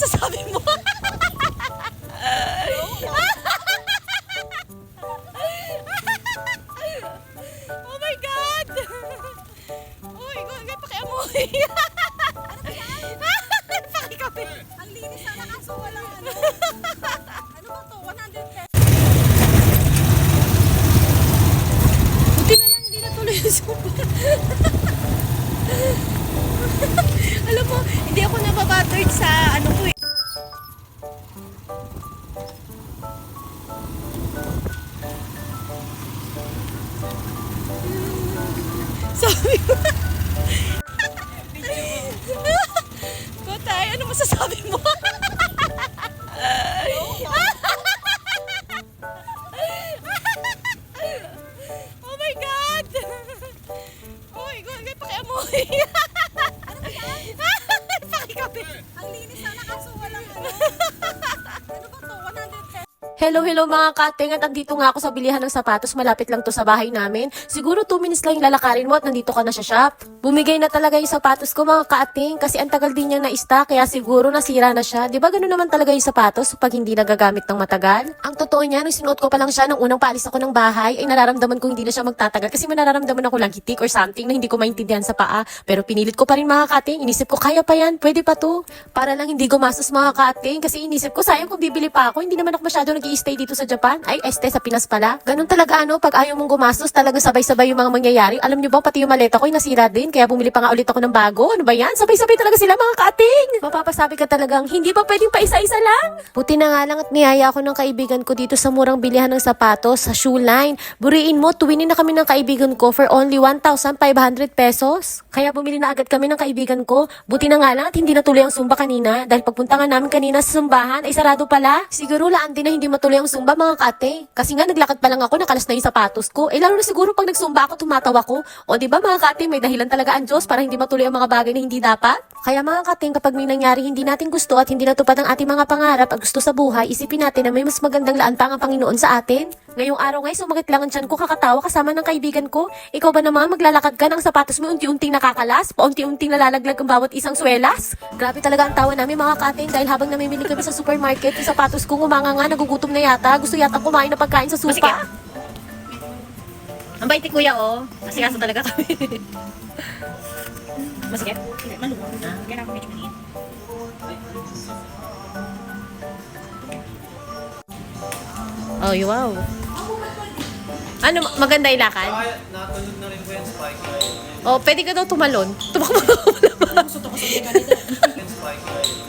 masasabi mo? oh my God! Uy, gagawin pa kaya mo. Pakikapi. Ang linis sana kaso walang Sabi ko. Kotay, ano masasabi mo? Oh my God! Uy, gagawin pa kaya mo. Pakikapi. Ang linis sana kaso walang ano. ano Hello, hello mga kating at andito nga ako sa bilihan ng sapatos. Malapit lang to sa bahay namin. Siguro 2 minutes lang yung lalakarin mo at nandito ka na sa shop. Bumigay na talaga yung sapatos ko mga kating kasi ang tagal din niya na-stock kaya siguro nasira na siya. Di ba ganun naman talaga yung sapatos pag hindi nagagamit ng matagal? Ang totoo niya, nung sinuot ko pa lang siya nung unang paalis ako ng bahay, ay nararamdaman ko hindi na siya magtatagal kasi may nararamdaman ako lang hitik or something na hindi ko maintindihan sa paa. Pero pinilit ko pa rin mga kating. Inisip ko, kaya pa yan, pwede pa to. Para lang hindi gumastos mga kating kasi inisip ko, sayang kung bibili pa ako. Hindi naman ako masyado nag stay dito sa Japan. Ay, este sa Pinas pala. Ganun talaga ano, pag ayaw mong gumastos, talaga sabay-sabay yung mga mangyayari. Alam niyo ba, pati yung maleta ko ay nasira din. Kaya bumili pa nga ulit ako ng bago. Ano ba yan? Sabay-sabay talaga sila mga kating. Mapapasabi ka talagang, hindi ba pwedeng pa isa-isa lang? Buti na nga lang at niyaya ako ng kaibigan ko dito sa murang bilihan ng sapatos sa shoe line. Buriin mo, tuwinin na kami ng kaibigan ko for only 1,500 pesos. Kaya bumili na agad kami ng kaibigan ko. Buti na nga lang at hindi natuloy ang sumba kanina. Dahil pagpunta nga namin kanina sa sumbahan ay sarado pala. Siguro laan din na hindi matuloy ang sumba mga kate. Kasi nga naglakad pa lang ako, nakalas na yung sapatos ko. Eh lalo na siguro pag nagsumba ako, tumatawa ko. O di ba mga kate, may dahilan talaga ang Diyos para hindi matuloy ang mga bagay na hindi dapat? Kaya mga kating, kapag may nangyari hindi natin gusto at hindi natupad ang ating mga pangarap at gusto sa buhay, isipin natin na may mas magandang laan pa ang Panginoon sa atin. Ngayong araw ngay, sumakit lang ang tiyan ko kakatawa kasama ng kaibigan ko. Ikaw ba naman maglalakad ka ng sapatos mo unti-unting nakakalas? Paunti-unting nalalaglag ang bawat isang swelas? Grabe talaga ang tawa namin mga kating dahil habang namimili kami sa supermarket, yung sapatos ko ngumanga nga, nagugutom na yata. Gusto yata kumain na pagkain sa supa. Ang bait ni kuya, oh. Kasi talaga kami. Masikip? Hindi, maluwag. Ah. Kailangan ko medyo maliit. Oh, you wow. Ano, maganda ilakad? Kaya natulog na rin po yung spike line. Oh, pwede ka daw tumalon. Tumakbo ka pala. Gusto ko sa mga ganito. Yung spike line.